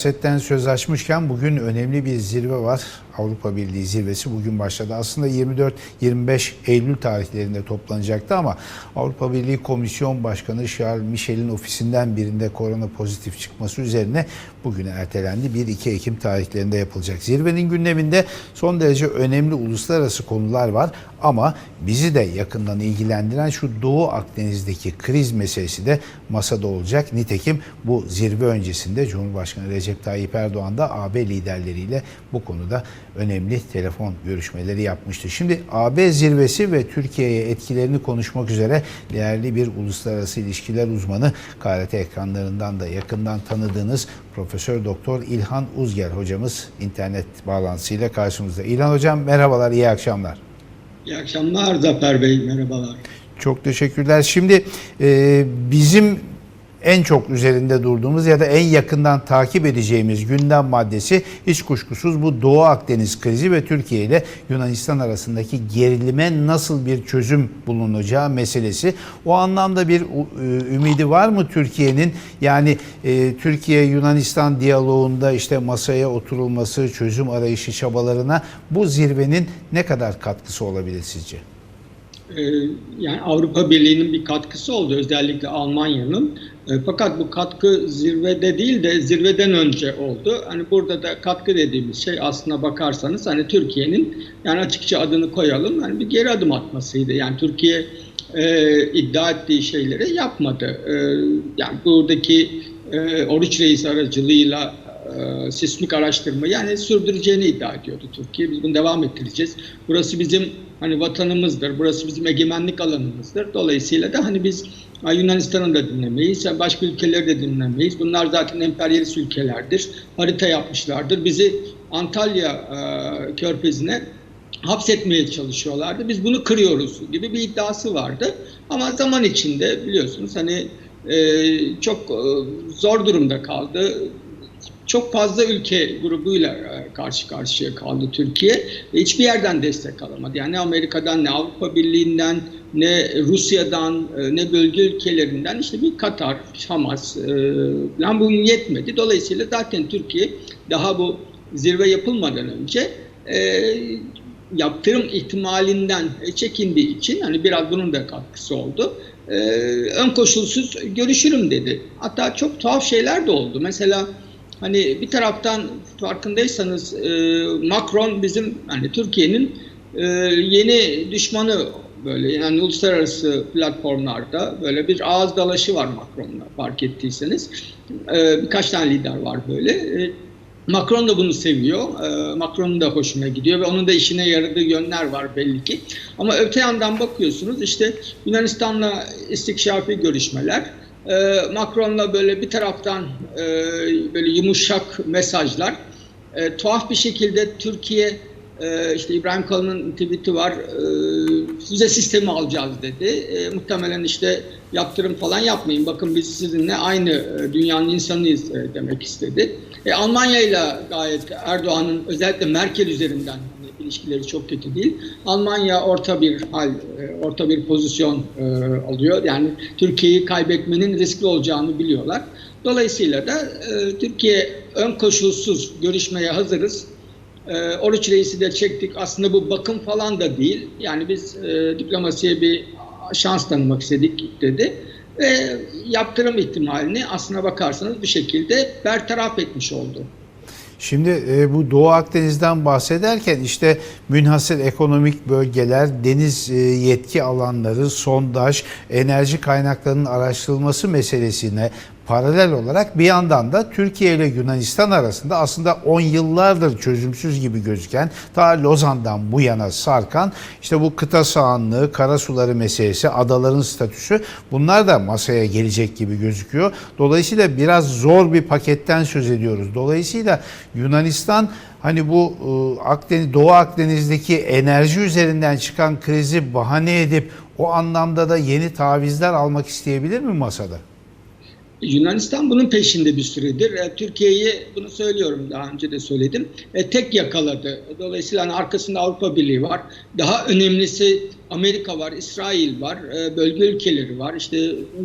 Setten söz açmışken bugün önemli bir zirve var. Avrupa Birliği zirvesi bugün başladı. Aslında 24-25 Eylül tarihlerinde toplanacaktı ama Avrupa Birliği Komisyon Başkanı Charles Michel'in ofisinden birinde korona pozitif çıkması üzerine bugüne ertelendi. 1-2 Ekim tarihlerinde yapılacak. Zirvenin gündeminde son derece önemli uluslararası konular var ama bizi de yakından ilgilendiren şu Doğu Akdeniz'deki kriz meselesi de masada olacak. Nitekim bu zirve öncesinde Cumhurbaşkanı Recep Tayyip Erdoğan da AB liderleriyle bu konuda önemli telefon görüşmeleri yapmıştı. Şimdi AB zirvesi ve Türkiye'ye etkilerini konuşmak üzere değerli bir uluslararası ilişkiler uzmanı KRT ekranlarından da yakından tanıdığınız Profesör Doktor İlhan Uzger hocamız internet bağlantısıyla karşımızda. İlhan hocam merhabalar, iyi akşamlar. İyi akşamlar Zafer Bey, merhabalar. Çok teşekkürler. Şimdi e, bizim en çok üzerinde durduğumuz ya da en yakından takip edeceğimiz gündem maddesi hiç kuşkusuz bu Doğu Akdeniz krizi ve Türkiye ile Yunanistan arasındaki gerilime nasıl bir çözüm bulunacağı meselesi. O anlamda bir e, ümidi var mı Türkiye'nin? Yani e, Türkiye-Yunanistan diyaloğunda işte masaya oturulması, çözüm arayışı çabalarına bu zirvenin ne kadar katkısı olabilir sizce? Ee, yani Avrupa Birliği'nin bir katkısı oldu özellikle Almanya'nın. Ee, fakat bu katkı zirvede değil de zirveden önce oldu. Hani burada da katkı dediğimiz şey aslına bakarsanız hani Türkiye'nin yani açıkça adını koyalım hani bir geri adım atmasıydı. Yani Türkiye e, iddia ettiği şeyleri yapmadı. E, yani buradaki e, Oruç Reis aracılığıyla e, sismik araştırma yani sürdüreceğini iddia ediyordu Türkiye. Biz bunu devam ettireceğiz. Burası bizim hani vatanımızdır. Burası bizim egemenlik alanımızdır. Dolayısıyla da hani biz Yunanistan'ı da dinlemeyiz. Başka ülkeleri de dinlemeyiz. Bunlar zaten emperyalist ülkelerdir. Harita yapmışlardır. Bizi Antalya e, körfezine hapsetmeye çalışıyorlardı. Biz bunu kırıyoruz gibi bir iddiası vardı. Ama zaman içinde biliyorsunuz hani e, çok e, zor durumda kaldı çok fazla ülke grubuyla karşı karşıya kaldı Türkiye. Hiçbir yerden destek alamadı. Yani ne Amerika'dan, ne Avrupa Birliği'nden, ne Rusya'dan, ne bölge ülkelerinden işte bir Katar, Hamas falan bu yetmedi. Dolayısıyla zaten Türkiye daha bu zirve yapılmadan önce yaptırım ihtimalinden çekindiği için hani biraz bunun da katkısı oldu. ön koşulsuz görüşürüm dedi. Hatta çok tuhaf şeyler de oldu. Mesela Hani bir taraftan farkındaysanız e, Macron bizim hani Türkiye'nin e, yeni düşmanı böyle yani uluslararası platformlarda böyle bir ağız dalaşı var Macron'la fark ettiyseniz. E, birkaç tane lider var böyle. E, Macron da bunu seviyor. E, Macron'un da hoşuna gidiyor ve onun da işine yaradığı yönler var belli ki. Ama öte yandan bakıyorsunuz işte Yunanistan'la istikşafi görüşmeler, e, Macron'la böyle bir taraftan e, böyle yumuşak mesajlar. E, tuhaf bir şekilde Türkiye e, işte İbrahim Kalın'ın tweet'i var. Füze sistemi alacağız dedi. Muhtemelen işte yaptırım falan yapmayın. Bakın biz sizinle aynı dünyanın insanıyız demek istedi. E, Almanya ile gayet Erdoğan'ın özellikle Merkel üzerinden ilişkileri çok kötü değil. Almanya orta bir hal, orta bir pozisyon e, alıyor. Yani Türkiye'yi kaybetmenin riskli olacağını biliyorlar. Dolayısıyla da e, Türkiye ön koşulsuz görüşmeye hazırız. E, Oruç Reis'i de çektik. Aslında bu bakım falan da değil. Yani biz e, diplomasiye bir şans tanımak istedik dedi. Ve yaptırım ihtimalini aslına bakarsanız bir şekilde bertaraf etmiş oldu. Şimdi e, bu Doğu Akdeniz'den bahsederken işte münhasır ekonomik bölgeler, deniz e, yetki alanları, sondaj, enerji kaynaklarının araştırılması meselesine paralel olarak bir yandan da Türkiye ile Yunanistan arasında aslında 10 yıllardır çözümsüz gibi gözüken ta Lozan'dan bu yana sarkan işte bu kıta sahanlığı, karasuları meselesi, adaların statüsü bunlar da masaya gelecek gibi gözüküyor. Dolayısıyla biraz zor bir paketten söz ediyoruz. Dolayısıyla Yunanistan hani bu Akdeniz, Doğu Akdeniz'deki enerji üzerinden çıkan krizi bahane edip o anlamda da yeni tavizler almak isteyebilir mi masada? Yunanistan bunun peşinde bir süredir. E, Türkiye'yi bunu söylüyorum daha önce de söyledim. E, tek yakaladı. Dolayısıyla hani arkasında Avrupa Birliği var. Daha önemlisi Amerika var, İsrail var, e, bölge ülkeleri var. İşte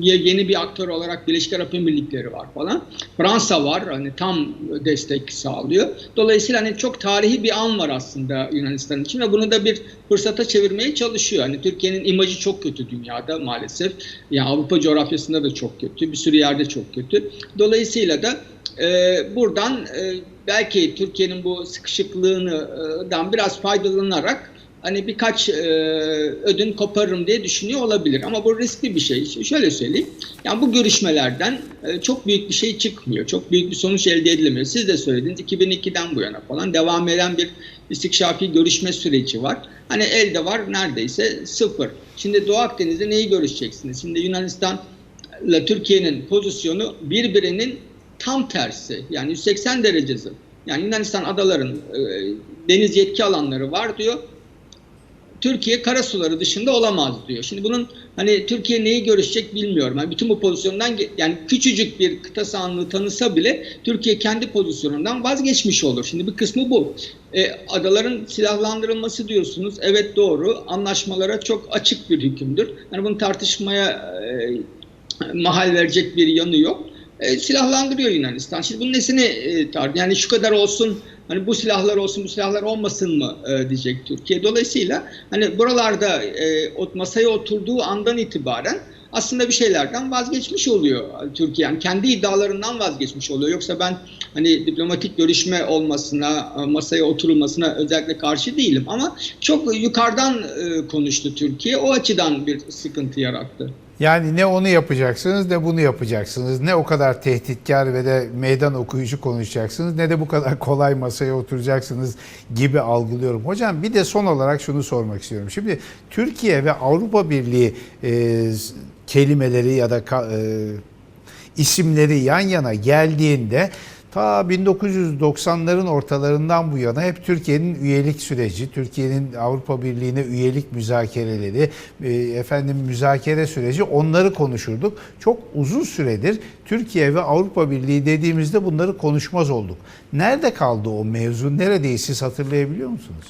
ye- yeni bir aktör olarak Birleşik Arap Emirlikleri var falan. Fransa var, hani tam destek sağlıyor. Dolayısıyla hani çok tarihi bir an var aslında Yunanistan için ve bunu da bir fırsata çevirmeye çalışıyor. Hani Türkiye'nin imajı çok kötü dünyada maalesef. Yani Avrupa coğrafyasında da çok kötü, bir sürü yerde çok kötü. Dolayısıyla da e, buradan e, belki Türkiye'nin bu sıkışıklığından biraz faydalanarak hani birkaç e, ödün koparırım diye düşünüyor olabilir. Ama bu riskli bir şey. Şöyle söyleyeyim. Yani bu görüşmelerden e, çok büyük bir şey çıkmıyor. Çok büyük bir sonuç elde edilemiyor. Siz de söylediniz 2002'den bu yana falan devam eden bir istikşafi görüşme süreci var. Hani elde var neredeyse sıfır. Şimdi Doğu Akdeniz'de neyi görüşeceksiniz? Şimdi Yunanistan'la Türkiye'nin pozisyonu birbirinin tam tersi. Yani 180 derece zıt. Yani Yunanistan adaların e, deniz yetki alanları var diyor. Türkiye karasuları dışında olamaz diyor. Şimdi bunun hani Türkiye neyi görüşecek bilmiyorum. Yani bütün bu pozisyondan yani küçücük bir kıta sahanlığı tanısa bile Türkiye kendi pozisyonundan vazgeçmiş olur. Şimdi bir kısmı bu. E, adaların silahlandırılması diyorsunuz. Evet doğru. Anlaşmalara çok açık bir hükümdür. Yani bunu tartışmaya e, mahal verecek bir yanı yok. E, silahlandırıyor Yunanistan. Şimdi bunun nesini e, tar- yani şu kadar olsun hani bu silahlar olsun bu silahlar olmasın mı e, diyecek Türkiye. Dolayısıyla hani buralarda e, masaya oturduğu andan itibaren aslında bir şeylerden vazgeçmiş oluyor Türkiye. Yani kendi iddialarından vazgeçmiş oluyor. Yoksa ben hani diplomatik görüşme olmasına, e, masaya oturulmasına özellikle karşı değilim. Ama çok yukarıdan e, konuştu Türkiye. O açıdan bir sıkıntı yarattı. Yani ne onu yapacaksınız ne bunu yapacaksınız. Ne o kadar tehditkar ve de meydan okuyucu konuşacaksınız ne de bu kadar kolay masaya oturacaksınız gibi algılıyorum. Hocam bir de son olarak şunu sormak istiyorum. Şimdi Türkiye ve Avrupa Birliği e, kelimeleri ya da e, isimleri yan yana geldiğinde ta 1990'ların ortalarından bu yana hep Türkiye'nin üyelik süreci, Türkiye'nin Avrupa Birliği'ne üyelik müzakereleri, e, efendim müzakere süreci onları konuşurduk. Çok uzun süredir Türkiye ve Avrupa Birliği dediğimizde bunları konuşmaz olduk. Nerede kaldı o mevzu? Neredeyiz siz hatırlayabiliyor musunuz?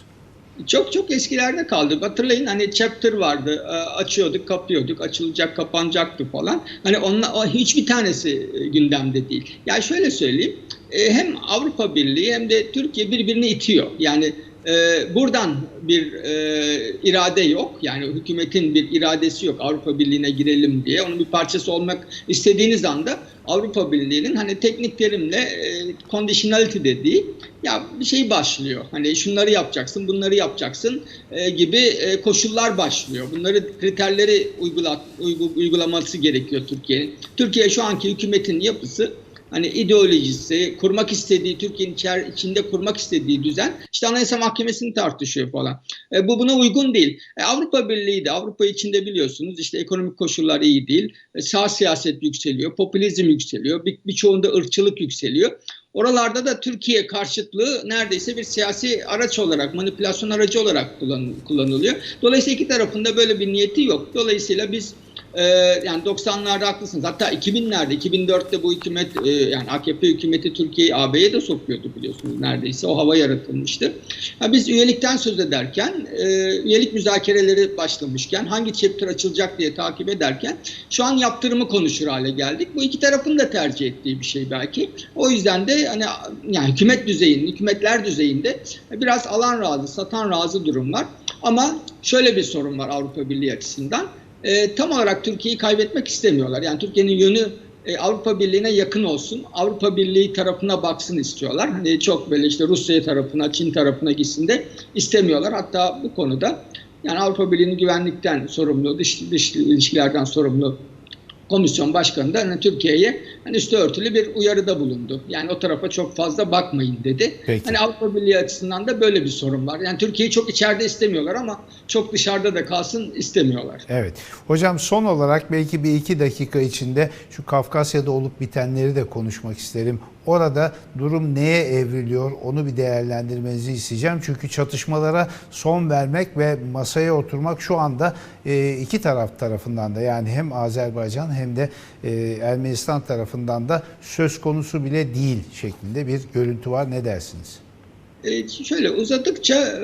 Çok çok eskilerde kaldı. Hatırlayın hani chapter vardı. E, Açıyorduk, kapıyorduk. Açılacak, kapanacaktı falan. Hani onunla, hiçbir tanesi e, gündemde değil. Ya şöyle söyleyeyim. E, Hem Avrupa Birliği hem de Türkiye birbirini itiyor. Yani e, buradan bir e, irade yok. Yani hükümetin bir iradesi yok Avrupa Birliği'ne girelim diye. Onun bir parçası olmak istediğiniz anda Avrupa Birliği'nin hani teknik terimle e, conditionality dediği ya bir şey başlıyor. Hani şunları yapacaksın, bunları yapacaksın e, gibi e, koşullar başlıyor. Bunları kriterleri uygulat, uygu, uygulaması gerekiyor Türkiye'nin. Türkiye şu anki hükümetin yapısı hani ideolojisi, kurmak istediği, Türkiye'nin içer, içinde kurmak istediği düzen işte Anayasa Mahkemesi'ni tartışıyor falan. E, bu buna uygun değil. E, Avrupa Birliği de Avrupa içinde biliyorsunuz işte ekonomik koşullar iyi değil. E, sağ siyaset yükseliyor, popülizm yükseliyor, bir, birçoğunda ırkçılık yükseliyor. Oralarda da Türkiye karşıtlığı neredeyse bir siyasi araç olarak, manipülasyon aracı olarak kullan, kullanılıyor. Dolayısıyla iki tarafında böyle bir niyeti yok. Dolayısıyla biz e, yani 90'larda haklısınız. Hatta 2000'lerde, 2004'te bu hükümet e, yani AKP hükümeti Türkiye'yi AB'ye de sokuyordu biliyorsunuz neredeyse. O hava yaratılmıştı. Ha, biz üyelikten söz ederken, e, üyelik müzakereleri başlamışken, hangi chapter açılacak diye takip ederken şu an yaptırımı konuşur hale geldik. Bu iki tarafın da tercih ettiği bir şey belki. O yüzden de hani yani hükümet düzeyinde, hükümetler düzeyinde biraz alan razı, satan razı durum var. Ama şöyle bir sorun var Avrupa Birliği açısından. E, tam olarak Türkiye'yi kaybetmek istemiyorlar. Yani Türkiye'nin yönü e, Avrupa Birliği'ne yakın olsun, Avrupa Birliği tarafına baksın istiyorlar. Hani çok böyle işte Rusya tarafına, Çin tarafına gitsin de istemiyorlar. Hatta bu konuda yani Avrupa Birliği'nin güvenlikten sorumlu, dış, dış ilişkilerden sorumlu komisyon başkanı da hani Türkiye'ye hani üstü örtülü bir uyarıda bulundu. Yani o tarafa çok fazla bakmayın dedi. Peki. Hani Avrupa Birliği açısından da böyle bir sorun var. Yani Türkiye'yi çok içeride istemiyorlar ama çok dışarıda da kalsın istemiyorlar. Evet. Hocam son olarak belki bir iki dakika içinde şu Kafkasya'da olup bitenleri de konuşmak isterim. Orada durum neye evriliyor onu bir değerlendirmenizi isteyeceğim. Çünkü çatışmalara son vermek ve masaya oturmak şu anda e, iki taraf tarafından da yani hem Azerbaycan hem de e, Ermenistan tarafından da söz konusu bile değil şeklinde bir görüntü var. Ne dersiniz? e, şöyle uzadıkça e,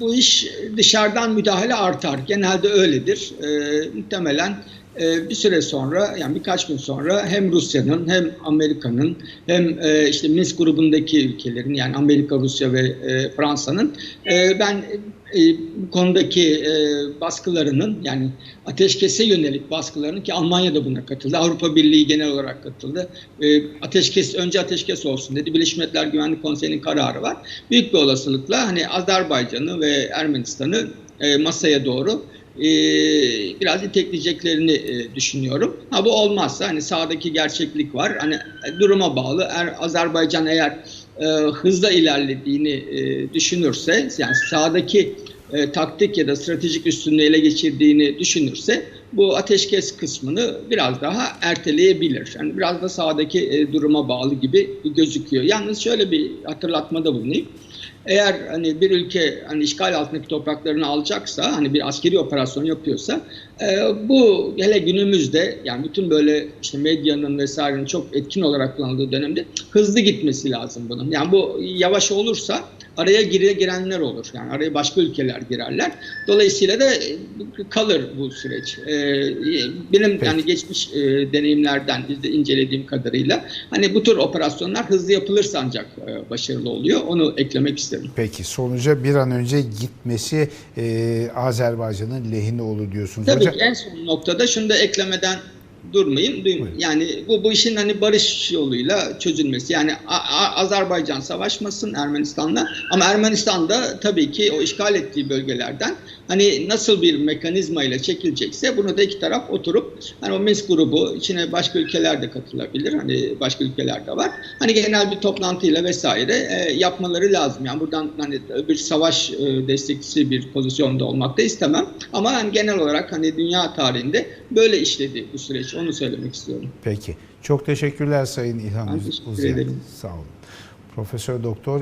bu iş dışarıdan müdahale artar. Genelde öyledir. E, muhtemelen bir süre sonra yani birkaç gün sonra hem Rusya'nın hem Amerika'nın hem e, işte Minsk grubundaki ülkelerin yani Amerika, Rusya ve e, Fransa'nın e, ben bu konudaki baskılarının yani ateşkese yönelik baskılarının ki Almanya da buna katıldı. Avrupa Birliği genel olarak katıldı. Ateşkes önce ateşkes olsun dedi. Birleşmiş Milletler Güvenlik Konseyi'nin kararı var. Büyük bir olasılıkla hani Azerbaycan'ı ve Ermenistan'ı masaya doğru e, biraz itekleyeceklerini e, düşünüyorum. Ha bu olmazsa hani sahadaki gerçeklik var. Hani e, duruma bağlı. Er, Azerbaycan eğer e, hızla ilerlediğini düşünürse yani sahadaki e, taktik ya da stratejik üstünlüğü ele geçirdiğini düşünürse bu ateşkes kısmını biraz daha erteleyebilir. Yani biraz da sahadaki e, duruma bağlı gibi gözüküyor. Yalnız şöyle bir hatırlatmada bulunayım. Eğer hani bir ülke hani işgal altındaki topraklarını alacaksa, hani bir askeri operasyon yapıyorsa, e, bu hele günümüzde yani bütün böyle işte medyanın vesairenin çok etkin olarak kullanıldığı dönemde hızlı gitmesi lazım bunun. Yani bu yavaş olursa araya gire girenler olur. Yani araya başka ülkeler girerler. Dolayısıyla da e, kalır bu süreç. E, benim Peki. yani geçmiş e, deneyimlerden bizde incelediğim kadarıyla hani bu tür operasyonlar hızlı yapılırsa ancak e, başarılı oluyor. Onu eklemek isterim. Peki sonuca bir an önce gitmesi e, Azerbaycan'ın lehine olur diyorsunuz. Tabii Hocam, en son noktada şunu da eklemeden durmayayım. Duy- Buyurun. Yani bu bu işin hani barış yoluyla çözülmesi. Yani Azerbaycan savaşmasın Ermenistan'la ama Ermenistan da tabii ki o işgal ettiği bölgelerden hani nasıl bir mekanizma ile çekilecekse bunu da iki taraf oturup hani o Minsk grubu içine başka ülkeler de katılabilir. Hani başka ülkeler de var. Hani genel bir toplantıyla vesaire e, yapmaları lazım. Yani buradan hani bir savaş e, destekçisi bir pozisyonda olmak da istemem. Ama hani genel olarak hani dünya tarihinde böyle işledi bu süreç. Onu söylemek istiyorum. Peki. Çok teşekkürler Sayın İlhan Ben. Sağ olun. Profesör Doktor